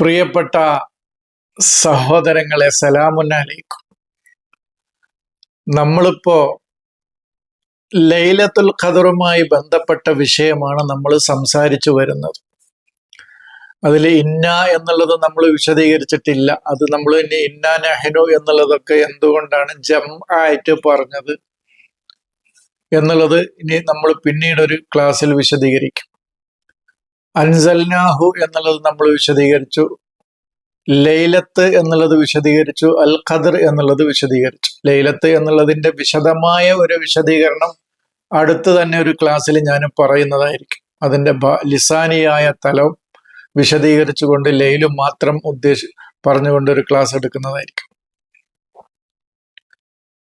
പ്രിയപ്പെട്ട സഹോദരങ്ങളെ സലാമുന്നലൈക്കും. നമ്മളിപ്പോ ലൈലത്തുൽ ഖദറുമായി ബന്ധപ്പെട്ട വിഷയമാണ് നമ്മൾ സംസാരിച്ചു വരുന്നത്. അതിൽ ഇന്ന എന്നുള്ളത് നമ്മൾ വിശദീകരിച്ചിട്ടില്ല. അത് നമ്മൾ ഇനി ഇന്ന നെഹ്നു എന്നുള്ളതൊക്കെ എന്തുകൊണ്ടാണ് ജം ആയിട്ട് പറഞ്ഞത് എന്നുള്ളത് ഇനി നമ്മൾ പിന്നീടൊരു ക്ലാസ്സിൽ വിശദീകരിക്കും. അൻസൽനാഹു എന്നുള്ളത് നമ്മൾ വിശദീകരിച്ചു. ലൈലത്ത് എന്നുള്ളത് വിശദീകരിച്ചു. അൽ ഖദർ എന്നുള്ളത് വിശദീകരിച്ചു. ലൈലത്ത് എന്നുള്ളതിന്റെ വിശദമായ ഒരു വിശദീകരണം അടുത്ത് തന്നെ ഒരു ക്ലാസ്സിൽ ഞാൻ പറയുന്നതായിരിക്കും. അതിന്റെ ലിസാനിയായ തലം വിശദീകരിച്ചുകൊണ്ട് ലൈലും മാത്രം ഉദ്ദേശി പറഞ്ഞുകൊണ്ട് ഒരു ക്ലാസ് എടുക്കുന്നതായിരിക്കും.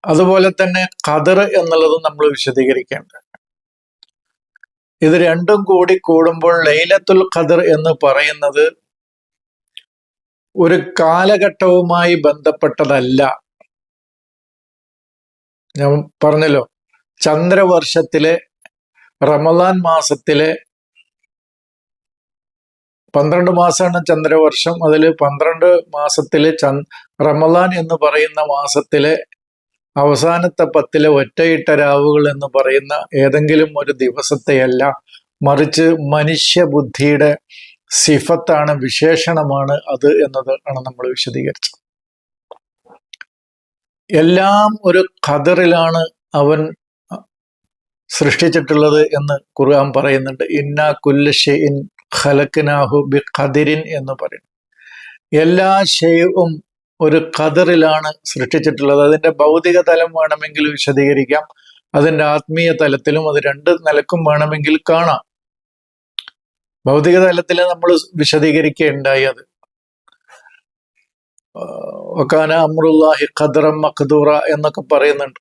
അതുപോലെ തന്നെ ഖദർ എന്നുള്ളത് നമ്മൾ വിശദീകരിക്കേണ്ടത് ഇത് രണ്ടും കൂടി കൂടുമ്പോൾ ലൈലത്തുൽ ഖദർ എന്ന് പറയുന്നത് ഒരു കാലഘട്ടവുമായി ബന്ധപ്പെട്ടതല്ല. ഞാൻ പറഞ്ഞല്ലോ ചന്ദ്രവർഷത്തിലെ റമദാൻ മാസത്തിലെ പന്ത്രണ്ട് മാസമാണ് ചന്ദ്രവർഷം. അതിൽ പന്ത്രണ്ട് മാസത്തിലെ ചന്ദ് റമദാൻ എന്ന് പറയുന്ന മാസത്തിലെ അവസാനത്തെ പത്തിലെ ഒറ്റയിട്ട രാവുകൾ എന്ന് പറയുന്ന ഏതെങ്കിലും ഒരു ദിവസത്തെയല്ല മറിച്ച് മനുഷ്യബുദ്ധിയുടെ സിഫത്താണ് വിശേഷണമാണ് അത് എന്നതാണ് നമ്മൾ വിശദീകരിച്ചത്. എല്ലാം ഒരു ഖദറിലാണ് അവൻ സൃഷ്ടിച്ചിട്ടുള്ളത് എന്ന് ഖുർആൻ പറയുന്നുണ്ട്. ഇന്ന കുല്ലഷെ ഇൻ ഖലക്കിനാഹു ബി ഖദിരിൻ എന്ന് പറയുന്നു. എല്ലാ ഷെയ്വും ഒരു കതിറിലാണ് സൃഷ്ടിച്ചിട്ടുള്ളത്. അതിന്റെ ഭൗതിക തലം വേണമെങ്കിൽ വിശദീകരിക്കാം. അതിന്റെ ആത്മീയ തലത്തിലും അത് രണ്ട് നിലക്കും വേണമെങ്കിൽ കാണാം. ഭൗതിക തലത്തിൽ നമ്മൾ വിശദീകരിക്കുകയുണ്ടായി അത്. ഒക്കാന അമ്രുല്ലാഹി ഖദറം മഖദൂറ എന്നൊക്കെ പറയുന്നുണ്ട്.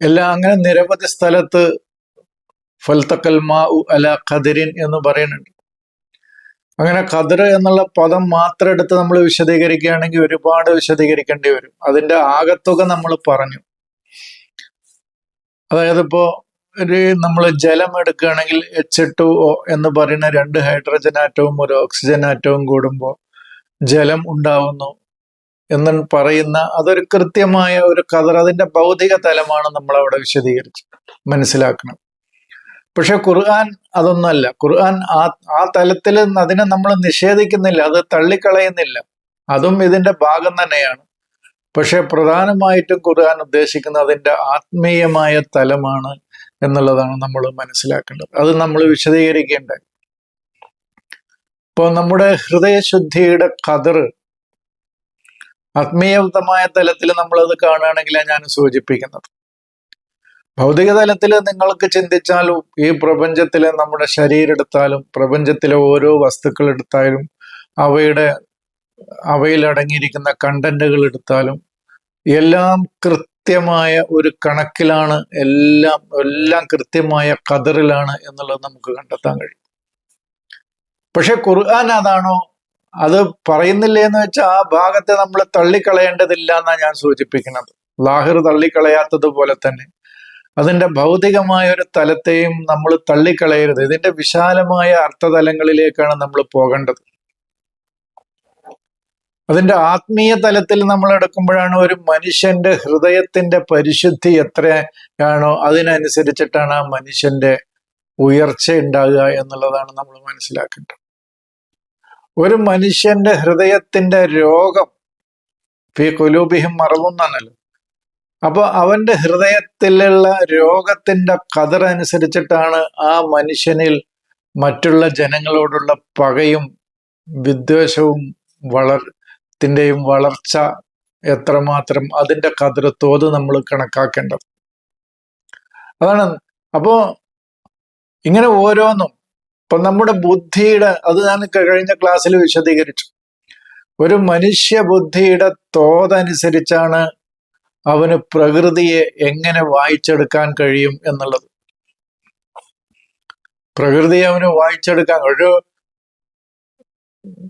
എല്ലാം അങ്ങനെ നിരവധി സ്ഥലത്ത് ഫൽത്തക്കൽ മാ അല ഖദരിൻ എന്ന് പറയുന്നുണ്ട്. അങ്ങനെ ഖദർ എന്നുള്ള പദം മാത്രം എടുത്ത് നമ്മൾ വിശദീകരിക്കുകയാണെങ്കിൽ ഒരുപാട് വിശദീകരിക്കേണ്ടി വരും. അതിന്റെ ആകത്തുക നമ്മൾ പറഞ്ഞു. അതായത് ഇപ്പോ ഒരു നമ്മൾ ജലം എടുക്കുകയാണെങ്കിൽ എച്ച് ടു ഒ എന്ന് പറയുന്ന രണ്ട് ഹൈഡ്രജൻ ആറ്റവും ഒരു ഓക്സിജൻ ആറ്റവും കൂടുമ്പോൾ ജലം ഉണ്ടാവുന്നു എന്ന് പറയുന്ന അതൊരു കൃത്യമായ ഒരു കഥർ അതിന്റെ ഭൗതിക തലമാണ് നമ്മൾ അവിടെ വിശദീകരിച്ച് മനസ്സിലാക്കണം. പക്ഷെ ഖുർആൻ അതൊന്നല്ല. ഖുർആൻ ആ ആ തലത്തിൽ അതിനെ നമ്മൾ നിഷേധിക്കുന്നില്ല അത് തള്ളിക്കളയുന്നില്ല. അതും ഇതിന്റെ ഭാഗം തന്നെയാണ്. പക്ഷെ പ്രധാനമായിട്ടും ഖുർആൻ ഉദ്ദേശിക്കുന്ന അതിന്റെ ആത്മീയമായ തലമാണ് എന്നുള്ളതാണ് നമ്മൾ മനസ്സിലാക്കേണ്ടത്. അത് നമ്മൾ വിശദീകരിക്കേണ്ടത് ഇപ്പോൾ നമ്മുടെ ഹൃദയശുദ്ധിയുടെ കതിർ ആത്മീയമായ തലത്തിൽ നമ്മളത് കാണുകയാണെങ്കിലാണ് ഞാൻ സൂചിപ്പിക്കുന്നത്. ഭൗതിക തലത്തിൽ നിങ്ങൾക്ക് ചിന്തിച്ചാലും ഈ പ്രപഞ്ചത്തിലെ നമ്മുടെ ശരീരം എടുത്താലും പ്രപഞ്ചത്തിലെ ഓരോ വസ്തുക്കൾ എടുത്താലും അവയുടെ അവയിൽ അടങ്ങിയിരിക്കുന്ന കണ്ടന്റുകൾ എടുത്താലും എല്ലാം കൃത്യമായ ഒരു കണക്കിലാണ് എല്ലാം എല്ലാം കൃത്യമായ കതറിലാണ് എന്നുള്ളത് നമുക്ക് കണ്ടെത്താൻ കഴിയും. പക്ഷെ ഖുർആൻ അതാണോ? അത് പറയുന്നില്ല എന്ന് വെച്ചാൽ ആ ഭാഗത്തെ നമ്മൾ തള്ളിക്കളയേണ്ടതില്ല എന്നാണ് ഞാൻ സൂചിപ്പിക്കുന്നത്. ലാഹിർ തള്ളിക്കളയാത്തതുപോലെ തന്നെ. അതിന്റെ ഭൗതികമായ ഒരു തലത്തെയും നമ്മൾ തള്ളിക്കളയരുത്. ഇതിന്റെ വിശാലമായ അർത്ഥതലങ്ങളിലേക്കാണ് നമ്മൾ പോകേണ്ടത്. അതിന്റെ ആത്മീയ തലത്തിൽ നമ്മൾ എടുക്കുമ്പോഴാണ് ഒരു മനുഷ്യന്റെ ഹൃദയത്തിന്റെ പരിശുദ്ധി എത്രയാണോ അതിനനുസരിച്ചിട്ടാണ് ആ മനുഷ്യന്റെ ഉയർച്ച ഉണ്ടാകുക എന്നുള്ളതാണ് നമ്മൾ മനസ്സിലാക്കേണ്ടത്. ഒരു മനുഷ്യന്റെ ഹൃദയത്തിന്റെ രോഗം ഫി കുലൂബിഹിം മറവുന്നാണല്ലോ അപ്പൊ അവന്റെ ഹൃദയത്തിലുള്ള രോഗത്തിന്റെ കതർ അനുസരിച്ചിട്ടാണ് ആ മനുഷ്യനിൽ മറ്റുള്ള ജനങ്ങളോടുള്ള പകയും വിദ്വേഷവും വളർത്തിന്റെയും വളർച്ച എത്രമാത്രം അതിന്റെ കതിർ തോത് നമ്മൾ കണക്കാക്കേണ്ടത്. അതാണ്. അപ്പോൾ ഇങ്ങനെ ഓരോന്നും. ഇപ്പൊ നമ്മുടെ ബുദ്ധിയുടെ അത് ഞാൻ കഴിഞ്ഞ ക്ലാസ്സിൽ വിശദീകരിച്ചു. ഒരു മനുഷ്യ ബുദ്ധിയുടെ തോതനുസരിച്ചാണ് അവന് പ്രകൃതിയെ എങ്ങനെ വായിച്ചെടുക്കാൻ കഴിയും എന്നുള്ളത്. പ്രകൃതിയെ അവന് വായിച്ചെടുക്കാൻ ഒരു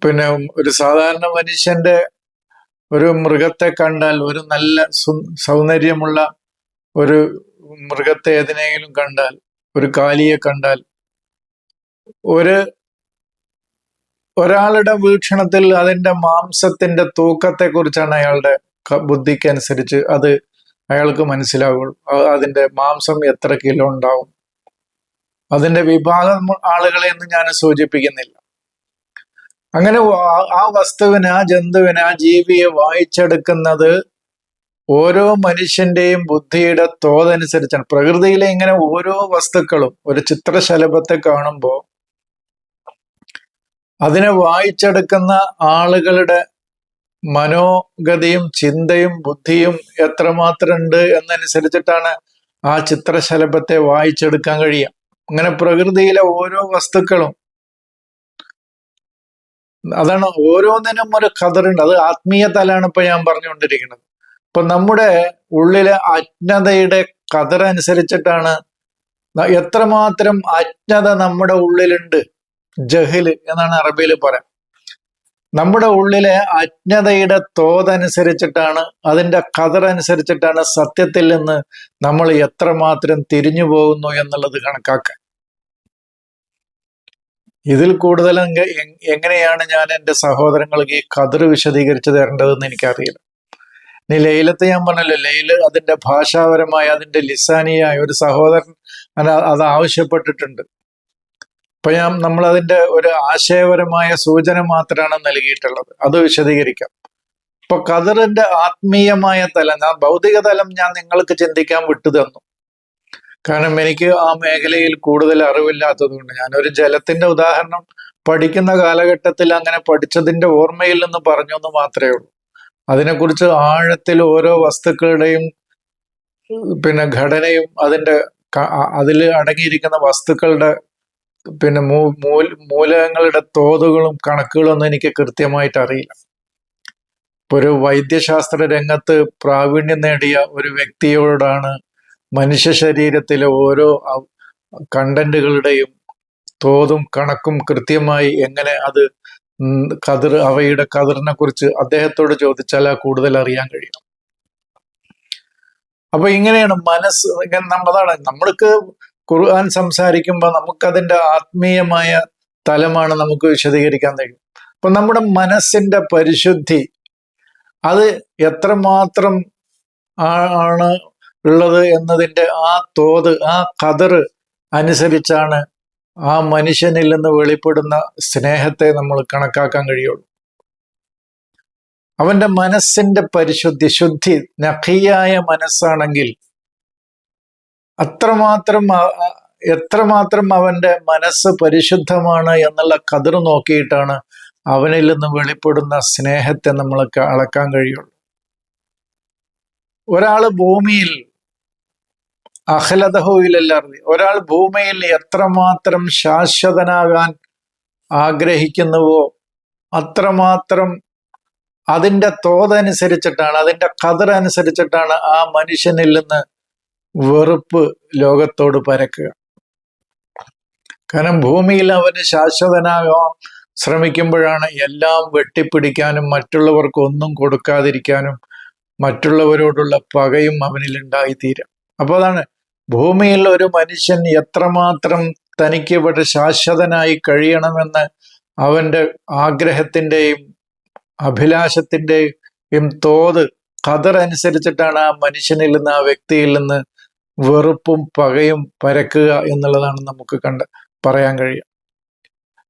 പിന്നെ ഒരു സാധാരണ മനുഷ്യന്റെ ഒരു മൃഗത്തെ കണ്ടാൽ ഒരു നല്ല സൗന്ദര്യമുള്ള ഒരു മൃഗത്തെ ഏതിനെങ്കിലും കണ്ടാൽ ഒരു കാലിയെ കണ്ടാൽ ഒരു ഒരാളുടെ വീക്ഷണത്തിൽ അതിന്റെ മാംസത്തിന്റെ തൂക്കത്തെക്കുറിച്ചാണ് അയാളുടെ ബുദ്ധിക്ക് അനുസരിച്ച് അത് അയാൾക്ക് മനസ്സിലാവുള്ളൂ അതിന്റെ മാംസം എത്ര കിലോ ഉണ്ടാവും. അതിന്റെ വിഭാഗം ആളുകളെ ഒന്നും ഞാൻ സൂചിപ്പിക്കുന്നില്ല. അങ്ങനെ ആ വസ്തുവിനെ ആ ജന്തുവിനെ ആ ജീവിയെ വായിച്ചെടുക്കുന്നത് ഓരോ മനുഷ്യന്റെയും ബുദ്ധിയുടെ തോതനുസരിച്ചാണ്. പ്രകൃതിയിലെ ഇങ്ങനെ ഓരോ വസ്തുക്കളും ഒരു ചിത്രശലഭത്തെ കാണുമ്പോൾ അതിനെ വായിച്ചെടുക്കുന്ന ആളുകളുടെ മനോഗതിയും ചിന്തയും ബുദ്ധിയും എത്രമാത്രം ഉണ്ട് എന്നനുസരിച്ചിട്ടാണ് ആ ചിത്രശലഭത്തെ വായിച്ചെടുക്കാൻ കഴിയുക. അങ്ങനെ പ്രകൃതിയിലെ ഓരോ വസ്തുക്കളും അതാണ് ഓരോന്നിനും ഒരു കതറുണ്ട്. അത് ആത്മീയ തലാണ് ഇപ്പൊ ഞാൻ പറഞ്ഞുകൊണ്ടിരിക്കുന്നത്. ഇപ്പൊ നമ്മുടെ ഉള്ളിലെ അജ്ഞതയുടെ കതറനുസരിച്ചിട്ടാണ് എത്രമാത്രം അജ്ഞത നമ്മുടെ ഉള്ളിലുണ്ട്. ജഹിൽ എന്നാണ് അറബിയിൽ പറയാം. നമ്മുടെ ഉള്ളിലെ അജ്ഞതയുടെ തോതനുസരിച്ചിട്ടാണ് അതിന്റെ കതർ അനുസരിച്ചിട്ടാണ് സത്യത്തിൽ നിന്ന് നമ്മൾ എത്രമാത്രം തിരിഞ്ഞു പോകുന്നു എന്നുള്ളത് കണക്കാക്കാൻ. ഇതിൽ കൂടുതൽ എങ്ങനെയാണ് ഞാൻ എന്റെ സഹോദരങ്ങൾക്ക് ഈ കതിർ വിശദീകരിച്ചു തരേണ്ടതെന്ന് എനിക്കറിയില്ല. ഇനി ലൈലത്ത് ഞാൻ പറഞ്ഞല്ലോ ലൈൽ അതിന്റെ ഭാഷാപരമായ അതിന്റെ ലിസാനിയായ ഒരു സഹോദരൻ അത് ആവശ്യപ്പെട്ടിട്ടുണ്ട്. അപ്പൊ ഞാൻ നമ്മൾ അതിന്റെ ഒരു ആശയപരമായ സൂചന മാത്രമാണ് നൽകിയിട്ടുള്ളത്. അത് വിശദീകരിക്കാം. ഇപ്പൊ കദറിന്റെ ആത്മീയമായ തലം ഞാൻ ഭൗതിക തലം ഞാൻ നിങ്ങൾക്ക് ചിന്തിക്കാൻ വിട്ടു തന്നു. കാരണം എനിക്ക് ആ മേഖലയിൽ കൂടുതൽ അറിവില്ലാത്തതുകൊണ്ട് ഒരു ജലത്തിന്റെ ഉദാഹരണം പഠിക്കുന്ന കാലഘട്ടത്തിൽ അങ്ങനെ പഠിച്ചതിന്റെ ഓർമ്മയിൽ നിന്ന് പറഞ്ഞു എന്ന് മാത്രമേ ഉള്ളൂ. അതിനെക്കുറിച്ച് ആഴത്തിൽ ഓരോ വസ്തുക്കളുടെയും പിന്നെ ഘടനയും അതിന്റെ അതിൽ അടങ്ങിയിരിക്കുന്ന വസ്തുക്കളുടെ പിന്നെ മൂ മൂലകങ്ങളുടെ തോതുകളും കണക്കുകളും ഒന്നും എനിക്ക് കൃത്യമായിട്ട് അറിയില്ല. ഒരു വൈദ്യശാസ്ത്ര രംഗത്ത് പ്രാവീണ്യം നേടിയ ഒരു വ്യക്തിയോടാണ് മനുഷ്യ ശരീരത്തിലെ ഓരോ കണ്ടന്റുകളുടെയും തോതും കണക്കും കൃത്യമായി എങ്ങനെ അത് കതിർ അവയുടെ കതിറിനെ കുറിച്ച് അദ്ദേഹത്തോട് ചോദിച്ചാൽ കൂടുതൽ അറിയാൻ കഴിയും. അപ്പൊ ഇങ്ങനെയാണ് മനസ്സ് നമ്മളതാണ് നമ്മൾക്ക് ഖുർആൻ സംസാരിക്കുമ്പോൾ നമുക്കതിന്റെ ആത്മീയമായ തലമാണ് നമുക്ക് വിശദീകരിക്കാൻ കഴിയും. അപ്പൊ നമ്മുടെ മനസ്സിന്റെ പരിശുദ്ധി അത് എത്രമാത്രം ആണ് ഉള്ളത് എന്നതിന്റെ ആ തോത് ആ കതർ അനുസരിച്ചാണ് ആ മനുഷ്യനിൽ നിന്ന് വെളിപ്പെടുന്ന സ്നേഹത്തെ നമ്മൾ കണക്കാക്കാൻ കഴിയുള്ളൂ. അവന്റെ മനസ്സിന്റെ പരിശുദ്ധി ശുദ്ധി നഖിയായ മനസ്സാണെങ്കിൽ അത്രമാത്രം എത്രമാത്രം അവന്റെ മനസ്സ് പരിശുദ്ധമാണ് എന്നുള്ള കതിർ നോക്കിയിട്ടാണ് അവനിൽ നിന്ന് വെളിപ്പെടുന്ന സ്നേഹത്തെ നമ്മൾ അളക്കാൻ കഴിയുള്ളൂ. ഒരാൾ ഭൂമിയിൽ അഹലദഹുവിലല്ലാതെ ഒരാൾ ഭൂമിയിൽ എത്രമാത്രം ശാശ്വതനാകാൻ ആഗ്രഹിക്കുന്നുവോ അത്രമാത്രം അതിന്റെ തോതനുസരിച്ചിട്ടാണ് അതിന്റെ കതിർ അനുസരിച്ചിട്ടാണ് ആ മനുഷ്യനിൽ നിന്ന് വെറുപ്പ് ലോകത്തോട് പരക്കുക. കാരണം ഭൂമിയിൽ അവന് ശാശ്വതനാകാൻ ശ്രമിക്കുമ്പോഴാണ് എല്ലാം വെട്ടിപ്പിടിക്കാനും മറ്റുള്ളവർക്ക് ഒന്നും കൊടുക്കാതിരിക്കാനും മറ്റുള്ളവരോടുള്ള പകയും അവനിൽ ഉണ്ടായിത്തീരും. അപ്പോൾ അതാണ് ഭൂമിയിൽ ഒരു മനുഷ്യൻ എത്രമാത്രം തനിക്ക് ഇവിടെ ശാശ്വതനായി കഴിയണമെന്ന് അവന്റെ ആഗ്രഹത്തിന്റെയും അഭിലാഷത്തിന്റെയും തോത് കതർ അനുസരിച്ചിട്ടാണ് ആ മനുഷ്യനിൽ നിന്ന് ആ വ്യക്തിയിൽ നിന്ന് വെറുപ്പും പകയും പരക്കുക എന്നുള്ളതാണ് നമുക്ക് കണ്ട് പറയാൻ കഴിയും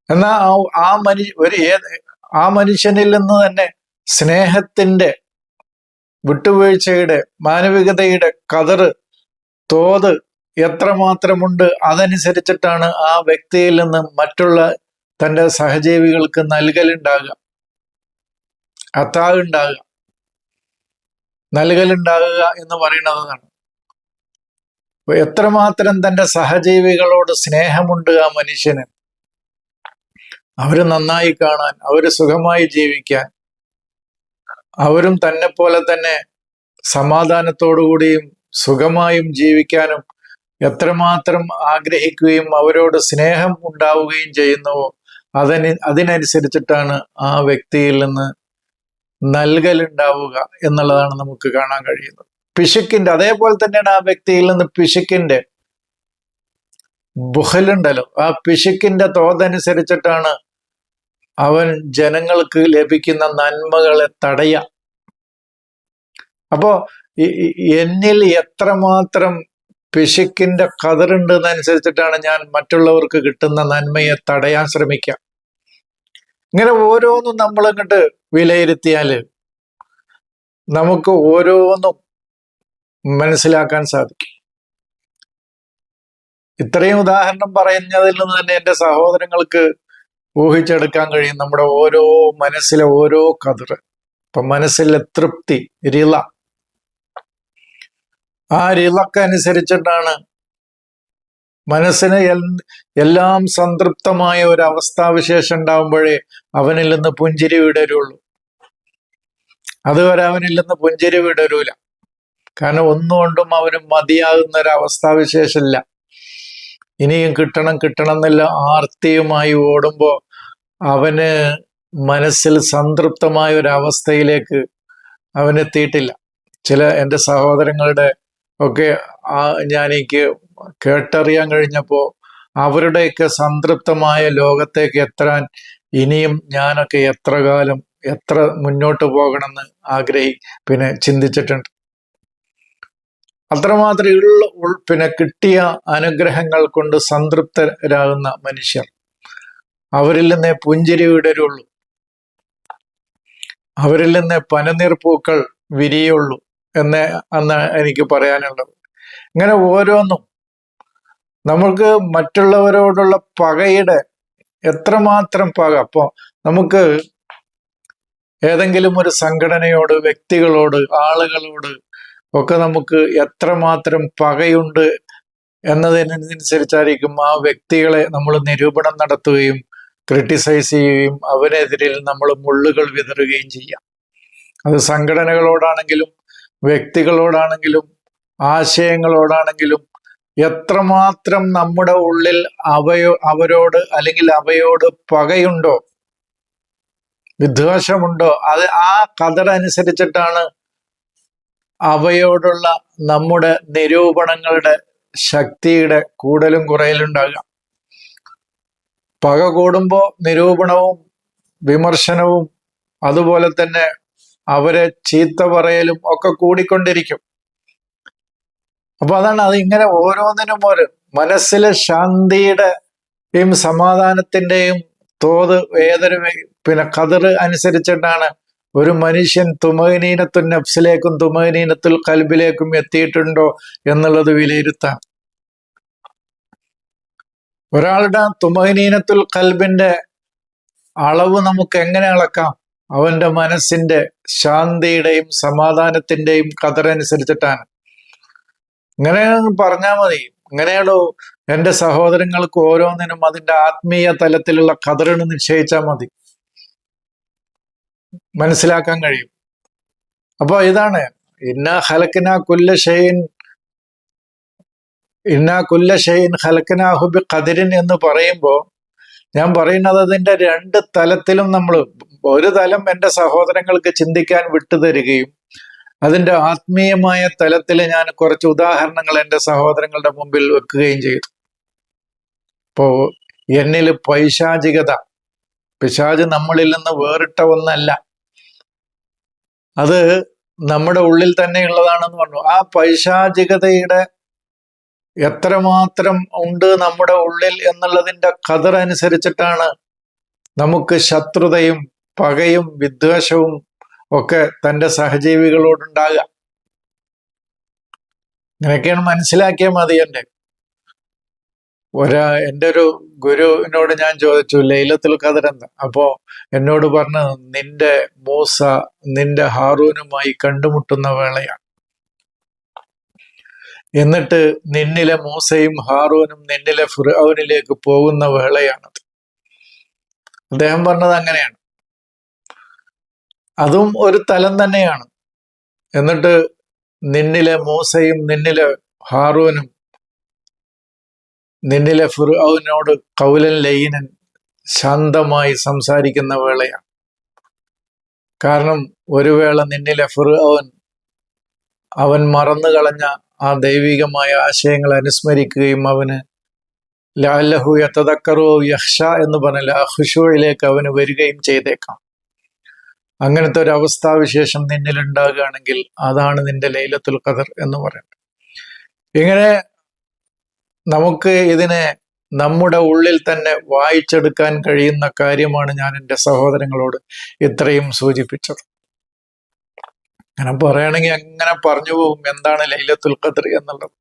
എന്നാൽ ആ മനുഷ്യ മനു ഒരു ഏത് ആ മനുഷ്യനിൽ നിന്ന് തന്നെ സ്നേഹത്തിന്റെ വിട്ടുവീഴ്ചയുടെ മാനവികതയുടെ കതറ് തോത് എത്രമാത്രമുണ്ട് അതനുസരിച്ചിട്ടാണ് ആ വ്യക്തിയിൽ നിന്ന് മറ്റുള്ള തന്റെ സഹജീവികൾക്ക് നൽകലുണ്ടാകുക. അത്താകുണ്ടാകുക നൽകലുണ്ടാകുക എന്ന് പറയുന്നത് എത്രമാത്രം തന്റെ സഹജീവികളോട് സ്നേഹമുണ്ട് ആ മനുഷ്യന്? അവർ നന്നായി കാണാൻ അവർ സുഖമായി ജീവിക്കാൻ അവരും തന്നെ പോലെ തന്നെ സമാധാനത്തോടുകൂടിയും സുഖമായും ജീവിക്കാനും എത്രമാത്രം ആഗ്രഹിക്കുകയും അവരോട് സ്നേഹം ഉണ്ടാവുകയും ചെയ്യുന്നുവോ അതിന് അതിനനുസരിച്ചിട്ടാണ് ആ വ്യക്തിയിൽ നിന്ന് നൽകലുണ്ടാവുക എന്നുള്ളതാണ് നമുക്ക് കാണാൻ കഴിയുന്നത്. പിശുക്കിന്റെ അതേപോലെ തന്നെയാണ് ആ വ്യക്തിയിൽ നിന്ന് പിശുക്കിന്റെ ബുഹലുണ്ടല്ലോ. ആ പിശുക്കിന്റെ തോതനുസരിച്ചിട്ടാണ് അവൻ ജനങ്ങൾക്ക് ലഭിക്കുന്ന നന്മകളെ തടയ അപ്പോ എന്നിൽ എത്രമാത്രം പിശുക്കിന്റെ കതിറുണ്ടെന്നനുസരിച്ചിട്ടാണ് ഞാൻ മറ്റുള്ളവർക്ക് കിട്ടുന്ന നന്മയെ തടയാൻ ശ്രമിക്കുക. ഇങ്ങനെ ഓരോന്നും നമ്മൾ അങ്ങോട്ട് വിലയിരുത്തിയാൽ നമുക്ക് ഓരോന്നും മനസ്സിലാക്കാൻ സാധിക്കും. ഇത്രയും ഉദാഹരണം പറയുന്നതിൽ നിന്ന് തന്നെ എന്റെ സഹോദരങ്ങൾക്ക് ഊഹിച്ചെടുക്കാൻ കഴിയും നമ്മുടെ ഓരോ മനസ്സിലെ ഓരോ കതിർ. ഇപ്പൊ മനസ്സിലെ തൃപ്തി രില ആ റിളക്കനുസരിച്ചിട്ടാണ് മനസ്സിന് എല്ലാം സംതൃപ്തമായ ഒരു അവസ്ഥാവിശേഷം ഉണ്ടാവുമ്പോഴേ അവനിൽ നിന്ന് പുഞ്ചിരി വിടരുള്ളൂ. അതുവരെ അവനിൽ നിന്ന് പുഞ്ചിരി വിടരൂല. കാരണം ഒന്നുകൊണ്ടും അവന് മതിയാകുന്ന ഒരു അവസ്ഥാവിശേഷമില്ല ഇനിയും കിട്ടണം കിട്ടണം എന്നുള്ള ആർത്തിയുമായി ഓടുമ്പോൾ അവന് മനസ്സിൽ സംതൃപ്തമായ ഒരു അവസ്ഥയിലേക്ക് അവൻ എത്തിയിട്ടില്ല ചില എന്റെ സഹോദരങ്ങളുടെ ഒക്കെ ആ ഞാൻ എനിക്ക് കേട്ടറിയാൻ കഴിഞ്ഞപ്പോൾ അവരുടെയൊക്കെ സംതൃപ്തമായ ലോകത്തേക്ക് എത്താൻ ഇനിയും ഞാനൊക്കെ എത്ര കാലം എത്ര മുന്നോട്ട് പോകണമെന്ന് ആഗ്രഹി പിന്നെ ചിന്തിച്ചിട്ടുണ്ട്. അത്രമാത്രം ഉള്ള പിന്നെ കിട്ടിയ അനുഗ്രഹങ്ങൾ കൊണ്ട് സംതൃപ്തരാകുന്ന മനുഷ്യർ. അവരിൽ നിന്നേ പുഞ്ചിരി വിടരുള്ളൂ. അവരിൽ നിന്ന് പനനീർ പൂക്കൾ വിരിയുള്ളൂ എന്ന് അന്ന് എനിക്ക് പറയാനുള്ളത്. ഇങ്ങനെ ഓരോന്നും നമ്മൾക്ക് മറ്റുള്ളവരോടുള്ള പകയുടെ എത്രമാത്രം പക? അപ്പോ നമുക്ക് ഏതെങ്കിലും ഒരു സംഘടനയോട് വ്യക്തികളോട് ആളുകളോട് ഒക്കെ നമുക്ക് എത്രമാത്രം പകയുണ്ട് എന്നതിനനുസരിച്ചായിരിക്കും ആ വ്യക്തികളെ നമ്മൾ നിരൂപണം നടത്തുകയും ക്രിട്ടിസൈസ് ചെയ്യുകയും അവരെതിരിൽ നമ്മൾ മുള്ളുകൾ വിതറുകയും ചെയ്യാം. അത് സംഘടനകളോടാണെങ്കിലും വ്യക്തികളോടാണെങ്കിലും ആശയങ്ങളോടാണെങ്കിലും എത്രമാത്രം നമ്മുടെ ഉള്ളിൽ അവയോ അവരോട് അല്ലെങ്കിൽ അവയോട് പകയുണ്ടോ വിദ്വേഷമുണ്ടോ അത് ആ കതറനുസരിച്ചിട്ടാണ് അവയോടുള്ള നമ്മുടെ നിരൂപണങ്ങളുടെ ശക്തിയുടെ കൂടലും കുറയലും ഉണ്ടാകുക പക കൂടുമ്പോ നിരൂപണവും വിമർശനവും അതുപോലെ തന്നെ അവരെ ചീത്ത പറയലും ഒക്കെ കൂടിക്കൊണ്ടിരിക്കും. അപ്പൊ അതാണ് അത് ഇങ്ങനെ ഓരോന്നിനും ഒരു മനസ്സിലെ ശാന്തിയുടെയും സമാധാനത്തിന്റെയും തോത് ഏതൊരു പിന്നെ കതിർ അനുസരിച്ചിട്ടാണ് ഒരു മനുഷ്യൻ തുമകനീനത്തുൽ നഫ്സിലേക്കും തുമകനീനത്തുൽ കൽബിലേക്കും എത്തിയിട്ടുണ്ടോ എന്നുള്ളത് വിലയിരുത്താം. ഒരാളുടെ തുമകനീനത്തുൽ കൽബിന്റെ അളവ് നമുക്ക് എങ്ങനെ അളക്കാം? അവന്റെ മനസ്സിന്റെ ശാന്തിയുടെയും സമാധാനത്തിന്റെയും കതറനുസരിച്ചിട്ടാണ് ഇങ്ങനെ പറഞ്ഞാൽ മതി. ഇങ്ങനെയുള്ളൂ. എന്റെ സഹോദരങ്ങൾക്ക് ഓരോന്നിനും അതിന്റെ ആത്മീയ തലത്തിലുള്ള കതറിന് നിശ്ചയിച്ചാൽ മതി. മനസ്സിലാക്കാൻ കഴിയും. അപ്പോൾ ഇതാണ്. ഇന്ന ഹലക്കിന കുല്ല ഷെയ്ൻ ഇന്ന കുല്ല ഷെയ്ൻ ഹലക്കിനാഹുബി കതിരിൻ എന്ന് പറയുമ്പോൾ ഞാൻ പറയുന്നത് അതിന്റെ രണ്ട് തലത്തിലും നമ്മൾ ഒരു തലം എന്റെ സഹോദരങ്ങൾക്ക് ചിന്തിക്കാൻ വിട്ടുതരികയും അതിന്റെ ആത്മീയമായ തലത്തിൽ ഞാൻ കുറച്ച് ഉദാഹരണങ്ങൾ എന്റെ സഹോദരങ്ങളുടെ മുമ്പിൽ വെക്കുകയും ചെയ്തു. അപ്പോൾ എന്നിൽ പൈശാചികത പിശാജ് നമ്മളിൽ നിന്ന് വേറിട്ട ഒന്നല്ല. അത് നമ്മുടെ ഉള്ളിൽ തന്നെ ഉള്ളതാണെന്ന് പറഞ്ഞു. ആ പൈശാചികതയുടെ എത്രമാത്രം ഉണ്ട് നമ്മുടെ ഉള്ളിൽ എന്നുള്ളതിന്റെ കതർ അനുസരിച്ചിട്ടാണ് നമുക്ക് ശത്രുതയും പകയും വിദ്വേഷവും ഒക്കെ തന്റെ സഹജീവികളോടുണ്ടാകുക. ഇങ്ങനെയൊക്കെയാണ് മനസ്സിലാക്കിയാൽ മതി എന്റെ ഒരാ എന്റെ ഒരു ഗുരുവിനോട് ഞാൻ ചോദിച്ചു ലൈലത്തുൽ ഖദർ എന്ന്. അപ്പോ എന്നോട് പറഞ്ഞു നിന്റെ മൂസ നിന്റെ ഹാറൂനുമായി കണ്ടുമുട്ടുന്ന വേളയാണ്. എന്നിട്ട് നിന്നിലെ മൂസയും ഹാറൂനും നിന്നിലെ ഫിറൌനിലേക്ക് പോകുന്ന വേളയാണത്. അദ്ദേഹം പറഞ്ഞത് അങ്ങനെയാണ്. അതും ഒരു തലം തന്നെയാണ്. എന്നിട്ട് നിന്നിലെ മൂസയും നിന്നിലെ ഹാറൂനും നിന്നിലെ ഫിറൌനോട് കൗലൻ ലൈനൻ ശാന്തമായി സംസാരിക്കുന്ന വേളയാണ്. കാരണം ഒരു വേള നിന്നിലെ ഫിറൌൻ അവൻ മറന്നു കളഞ്ഞ ആ ദൈവികമായ ആശയങ്ങൾ അനുസ്മരിക്കുകയും അവന് ലാലഹു യത്തതക്കറോ യഹ്ഷ എന്ന് പറഞ്ഞ ഹുഷുവിലേക്ക് അവന് വരികയും ചെയ്തേക്കാം. അങ്ങനത്തെ ഒരു അവസ്ഥാവിശേഷം നിന്നിൽ ഉണ്ടാകുകയാണെങ്കിൽ അതാണ് നിന്റെ ലൈലത്തുൽ ഖദർ എന്ന് പറയുന്നത്. ഇങ്ങനെ നമുക്ക് ഇതിനെ നമ്മുടെ ഉള്ളിൽ തന്നെ വായിച്ചെടുക്കാൻ കഴിയുന്ന കാര്യമാണ് ഞാൻ എന്റെ സഹോദരങ്ങളോട് ഇത്രയും സൂചിപ്പിച്ചത്. അങ്ങനെ പറയുകയാണെങ്കിൽ അങ്ങനെ പറഞ്ഞു പോകും. എന്താണ് ലൈലത്തുൽ ഖദർ എന്നുള്ളത്?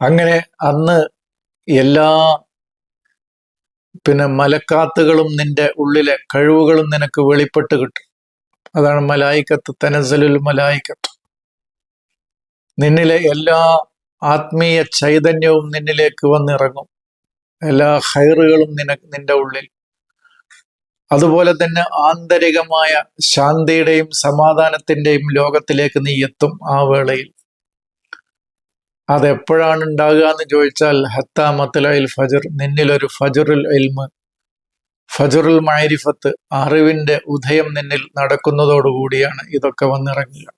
അങ്ങനെ അന്ന് എല്ലാ പിന്നെ മലക്കാത്തുകളും നിന്റെ ഉള്ളിലെ കഴിവുകളും നിനക്ക് വെളിപ്പെട്ട് കിട്ടും. അതാണ് മലായിക്കത്ത് തനസലുൽ മലായിക്കത്ത്. നിന്നിലെ എല്ലാ ആത്മീയ ചൈതന്യവും നിന്നിലേക്ക് വന്നിറങ്ങും. എല്ലാ ഹൈറുകളും നിന നിന്റെ ഉള്ളിൽ. അതുപോലെ തന്നെ ആന്തരികമായ ശാന്തിയുടെയും സമാധാനത്തിന്റെയും ലോകത്തിലേക്ക് നീ എത്തും ആ വേളയിൽ. അതെപ്പോഴാണ് ഉണ്ടാകുക എന്ന് ചോദിച്ചാൽ ഹത്ത മത്തലയിൽ ഫജർ നിന്നിലൊരു ഫജറുൽ എൽമ് ഫജറുൽ മാരിഫത്ത് അറിവിന്റെ ഉദയം നിന്നിൽ നടക്കുന്നതോടുകൂടിയാണ് ഇതൊക്കെ വന്നിറങ്ങുക.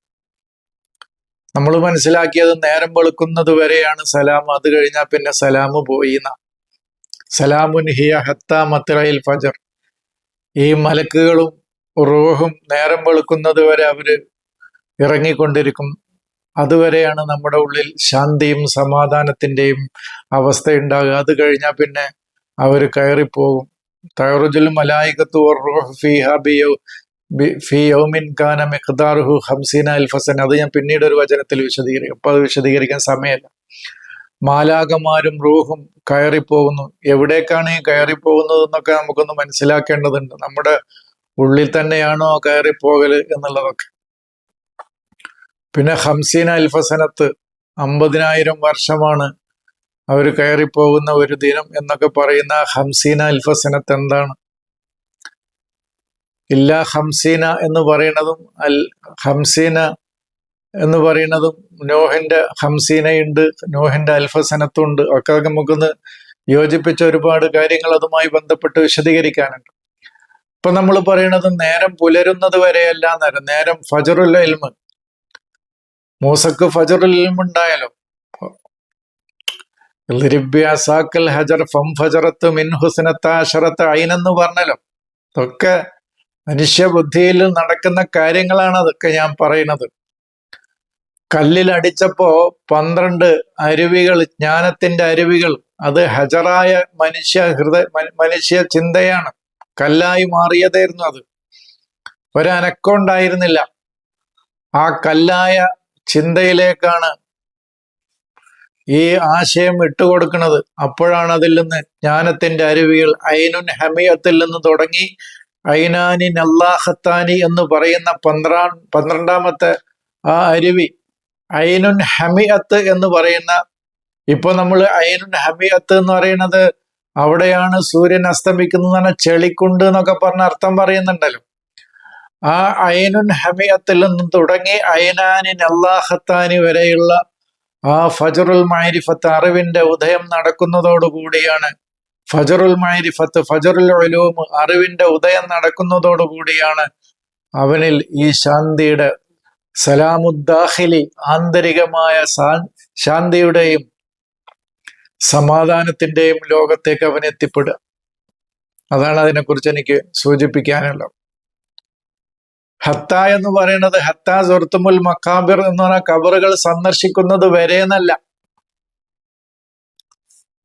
നമ്മൾ മനസ്സിലാക്കിയത് നേരം വെളുക്കുന്നത് വരെയാണ് സലാം. അത് കഴിഞ്ഞാൽ പിന്നെ സലാമ് പോയി സലാമുൻ ഹിയ ഹത്ത മത്രയിൽ ഫജർ. ഈ മലക്കുകളും റൂഹും നേരം വെളുക്കുന്നത് വരെ അവർ ഇറങ്ങിക്കൊണ്ടിരിക്കും. അതുവരെയാണ് നമ്മുടെ ഉള്ളിൽ ശാന്തിയും സമാധാനത്തിന്റെയും അവസ്ഥ ഉണ്ടാകുക അത് കഴിഞ്ഞാൽ പിന്നെ അവർ കയറിപ്പോകും തയറുജുൽ മലായികത്തു ഫി കാന അത് ഞാൻ പിന്നീട് ഒരു വചനത്തിൽ വിശദീകരിക്കും അപ്പൊ അത് വിശദീകരിക്കാൻ സമയമല്ല. മാലാകമാരും റൂഹും കയറിപ്പോകുന്നു. എവിടേക്കാണ് ഈ കയറിപ്പോകുന്നത് എന്നൊക്കെ നമുക്കൊന്ന് മനസ്സിലാക്കേണ്ടതുണ്ട്. നമ്മുടെ ഉള്ളിൽ തന്നെയാണോ കയറിപ്പോകൽ എന്നുള്ളതൊക്കെ. പിന്നെ ഹംസീന അൽഫസനത്ത് അമ്പതിനായിരം വർഷമാണ് അവർ കയറിപ്പോകുന്ന ഒരു ദിനം എന്നൊക്കെ പറയുന്ന ഹംസീന അൽഫസനത്ത് എന്താണ്? ഇല്ല ഹംസീന എന്ന് പറയുന്നതും അൽ ഹംസീന എന്ന് പറയുന്നതും നോഹിന്റെ ഹംസീനയുണ്ട് നോഹിന്റെ അൽഫസനത്തുണ്ട്. ഒക്കെ നമുക്കൊന്ന് യോജിപ്പിച്ച ഒരുപാട് കാര്യങ്ങൾ അതുമായി ബന്ധപ്പെട്ട് വിശദീകരിക്കാനുണ്ട്. ഇപ്പൊ നമ്മൾ പറയുന്നത് നേരം പുലരുന്നത് വരെയല്ല നേരം നേരം ഫജറുൽ എൽമ് മൂസക്ക് ഫജറുൽ ഉണ്ടായാലോ? ഹജർ ഫം ഫജറത്ത് മിൻ ഹുസനത്താശറത്ത് ഐനെന്ന് പറഞ്ഞല്ലോ. ഇതൊക്കെ മനുഷ്യബുദ്ധിയിൽ നടക്കുന്ന കാര്യങ്ങളാണ് അതൊക്കെ ഞാൻ പറയുന്നത്. കല്ലിൽ അടിച്ചപ്പോ പന്ത്രണ്ട് അരുവികൾ ജ്ഞാനത്തിന്റെ അരുവികൾ അത് ഹജറായ മനുഷ്യ ഹൃദയ മനുഷ്യ ചിന്തയാണ്. കല്ലായി മാറിയതായിരുന്നു അത്. ഒരനക്കം ഉണ്ടായിരുന്നില്ല ആ കല്ലായ ചിന്തയിലേക്കാണ് ഈ ആശയം ഇട്ടുകൊടുക്കുന്നത്. അപ്പോഴാണ് അതിൽ നിന്ന് ജ്ഞാനത്തിന്റെ അരുവികൾ ഐനുൻ ഹമിയത്തിൽ നിന്ന് തുടങ്ങി ഐനാനി അള്ളാഹത്താനി എന്ന് പറയുന്ന പന്ത്രാ പന്ത്രണ്ടാമത്തെ ആ അരുവി. ഐനുൻ ഹമിയത്ത് എന്ന് പറയുന്ന ഇപ്പൊ നമ്മൾ ഐനുൻ ഹമിയത്ത് എന്ന് പറയുന്നത് അവിടെയാണ് സൂര്യൻ അസ്തമിക്കുന്നത് ചെളിക്കുണ്ട് എന്നൊക്കെ പറഞ്ഞ അർത്ഥം പറയുന്നുണ്ടല്ലോ. ആ അയനുൻ ഹമിയത്തിൽ നിന്നും തുടങ്ങി അയനാനിൻ അള്ളാഹത്താനി വരെയുള്ള ആ ഫജറുൽ മാരിഫത്ത് അറിവിന്റെ ഉദയം നടക്കുന്നതോടുകൂടിയാണ് ഫജറുൽ മൈരിഫത്ത് ഫജറുൽ ഒലൂം അറിവിന്റെ ഉദയം നടക്കുന്നതോടുകൂടിയാണ് അവനിൽ ഈ ശാന്തിയുടെ സലാമുദ്ദാഹിലി ആന്തരികമായ ശാന്തിയുടെയും സമാധാനത്തിന്റെയും ലോകത്തേക്ക് അവൻ എത്തിപ്പെടുക. അതാണ് അതിനെക്കുറിച്ച് എനിക്ക് സൂചിപ്പിക്കാനുള്ളത്. ഹത്ത എന്ന് പറയുന്നത് ഹത്ത സുർത്തുമുൽ മക്കാബിർ എന്ന് പറഞ്ഞ കബറുകൾ സന്ദർശിക്കുന്നത് വരെ എന്നല്ല.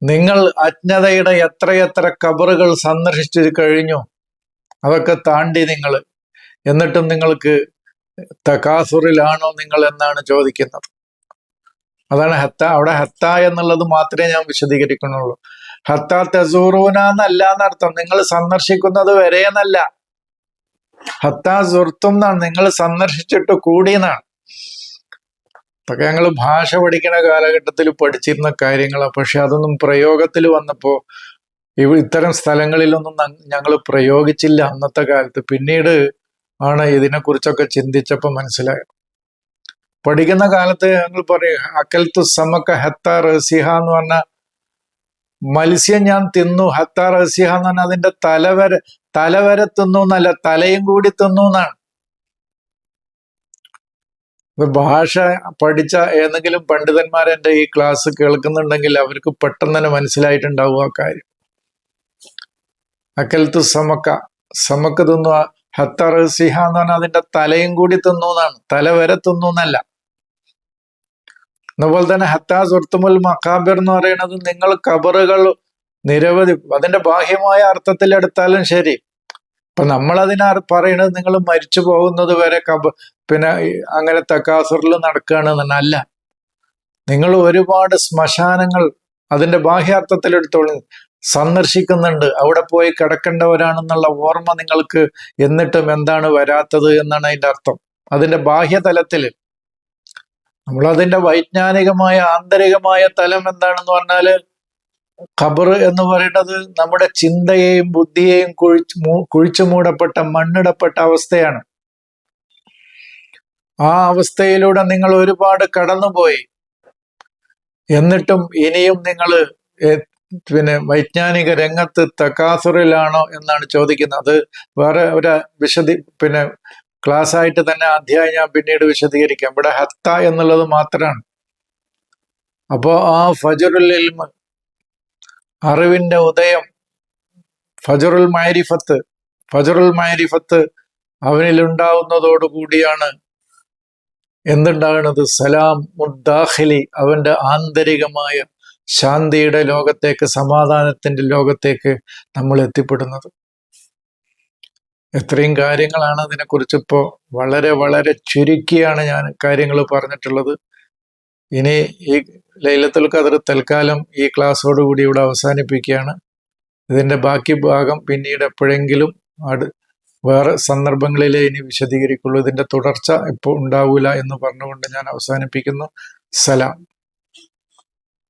നിങ്ങൾ അജ്ഞതയുടെ എത്രയെത്ര കബറുകൾ സന്ദർശിച്ചു കഴിഞ്ഞു അതൊക്കെ താണ്ടി നിങ്ങൾ. എന്നിട്ടും നിങ്ങൾക്ക് തകാസുറിലാണോ നിങ്ങൾ എന്നാണ് ചോദിക്കുന്നത്. അതാണ് ഹത്ത അവിടെ ഹത്ത എന്നുള്ളത് മാത്രമേ ഞാൻ വിശദീകരിക്കുന്നുള്ളൂ. ഹത്ത തെസൂറൂന എന്നല്ല എന്നർത്ഥം നിങ്ങൾ സന്ദർശിക്കുന്നത് വരെ എന്നല്ല. ഹത്ത സുർത്തും എന്നാണ് നിങ്ങൾ സന്ദർശിച്ചിട്ട് കൂടിയെന്നാണ് ഇതൊക്കെ ഞങ്ങൾ ഭാഷ പഠിക്കുന്ന കാലഘട്ടത്തിൽ പഠിച്ചിരുന്ന കാര്യങ്ങളാണ് പക്ഷെ അതൊന്നും പ്രയോഗത്തിൽ വന്നപ്പോൾ ഇവ ഇത്തരം സ്ഥലങ്ങളിലൊന്നും ഞങ്ങൾ പ്രയോഗിച്ചില്ല അന്നത്തെ കാലത്ത്. പിന്നീട് ആണ് ഇതിനെക്കുറിച്ചൊക്കെ ചിന്തിച്ചപ്പോൾ മനസ്സിലായത്. പഠിക്കുന്ന കാലത്ത് ഞങ്ങൾ പറയും അക്കൽത്തു സമക്ക ഹത്ത റസിഹ എന്ന് പറഞ്ഞ മത്സ്യം ഞാൻ തിന്നു. ഹത്ത റസിഹ എന്ന് പറഞ്ഞാൽ അതിന്റെ തലവരെ തലവരെ തിന്നു എന്നല്ല തലയും കൂടി തിന്നു എന്നാണ്. ഭാഷ പഠിച്ച ഏതെങ്കിലും പണ്ഡിതന്മാർ എന്റെ ഈ ക്ലാസ് കേൾക്കുന്നുണ്ടെങ്കിൽ അവർക്ക് പെട്ടെന്ന് തന്നെ മനസ്സിലായിട്ടുണ്ടാവും ആ കാര്യം. അക്കലത്ത് സമക്ക സമക്ക തിന്നു ഹത്തർ സിഹ എന്ന് പറഞ്ഞാൽ അതിന്റെ തലയും കൂടി തിന്നു എന്നാണ്. തല വരെ തിന്നു എന്നല്ല. അതുപോലെ തന്നെ ഹത്താ സുർത്തുമുൽ മക്കാബിർ എന്ന് പറയുന്നത് നിങ്ങൾ കബറുകൾ നിരവധി അതിന്റെ ബാഹ്യമായ അർത്ഥത്തിൽ എടുത്താലും ശരി. ഇപ്പൊ നമ്മൾ അതിനെ പറയുന്നത് നിങ്ങൾ മരിച്ചു പോകുന്നത് വരെ കബ പിന്നെ അങ്ങനെ തക്കാസുറിൽ അല്ല. നിങ്ങൾ ഒരുപാട് ശ്മശാനങ്ങൾ അതിന്റെ ബാഹ്യാർത്ഥത്തിൽ എടുത്തോളൂ. സന്ദർശിക്കുന്നുണ്ട്. അവിടെ പോയി കിടക്കേണ്ടവരാണെന്നുള്ള ഓർമ്മ നിങ്ങൾക്ക് എന്നിട്ടും എന്താണ് വരാത്തത് എന്നാണ് അതിന്റെ അർത്ഥം. അതിന്റെ ബാഹ്യതലത്തിൽ നമ്മൾ അതിന്റെ വൈജ്ഞാനികമായ ആന്തരികമായ തലം എന്താണെന്ന് പറഞ്ഞാൽ ഖബർ എന്ന് പറയുന്നത് നമ്മുടെ ചിന്തയെയും ബുദ്ധിയെയും കുഴിച്ചു കുഴിച്ചു മൂടപ്പെട്ട മണ്ണിടപ്പെട്ട അവസ്ഥയാണ്. ആ അവസ്ഥയിലൂടെ നിങ്ങൾ ഒരുപാട് കടന്നുപോയി. എന്നിട്ടും ഇനിയും നിങ്ങൾ പിന്നെ വൈജ്ഞാനിക രംഗത്ത് തക്കാസുറിലാണോ എന്നാണ് ചോദിക്കുന്നത്. അത് വേറെ ഒരു വിശദി പിന്നെ ക്ലാസ് ആയിട്ട് തന്നെ അധ്യായം ഞാൻ പിന്നീട് വിശദീകരിക്കാം. ഇവിടെ ഹത്ത എന്നുള്ളത് മാത്രമാണ്. അപ്പോ ആ ഫജറുൽ അറിവിന്റെ ഉദയം. ഫജറുൽ മാരിഫത്ത് ഫജറുൽ മാരിഫത്ത് അവനിൽ ഉണ്ടാവുന്നതോടുകൂടിയാണ് എന്തുണ്ടാകുന്നത് സലാം മുദ്ദാഹലി അവന്റെ ആന്തരികമായ ശാന്തിയുടെ ലോകത്തേക്ക് സമാധാനത്തിന്റെ ലോകത്തേക്ക് നമ്മൾ എത്തിപ്പെടുന്നത്. എത്രയും കാര്യങ്ങളാണ് അതിനെക്കുറിച്ച് ഇപ്പോൾ വളരെ വളരെ ചുരുക്കിയാണ് ഞാൻ കാര്യങ്ങൾ പറഞ്ഞിട്ടുള്ളത്. ഇനി ഈ ലൈലത്തുൽ ഖദർ തൽക്കാലം ഈ ക്ലാസ്സോടുകൂടി ഇവിടെ അവസാനിപ്പിക്കുകയാണ്. ഇതിന്റെ ബാക്കി ഭാഗം പിന്നീട് എപ്പോഴെങ്കിലും അടു വേറെ സന്ദർഭങ്ങളിലേ ഇനി വിശദീകരിക്കുള്ളൂ. ഇതിന്റെ തുടർച്ച ഇപ്പോൾ ഉണ്ടാവില്ല എന്ന് പറഞ്ഞുകൊണ്ട് ഞാൻ അവസാനിപ്പിക്കുന്നു. സലാം.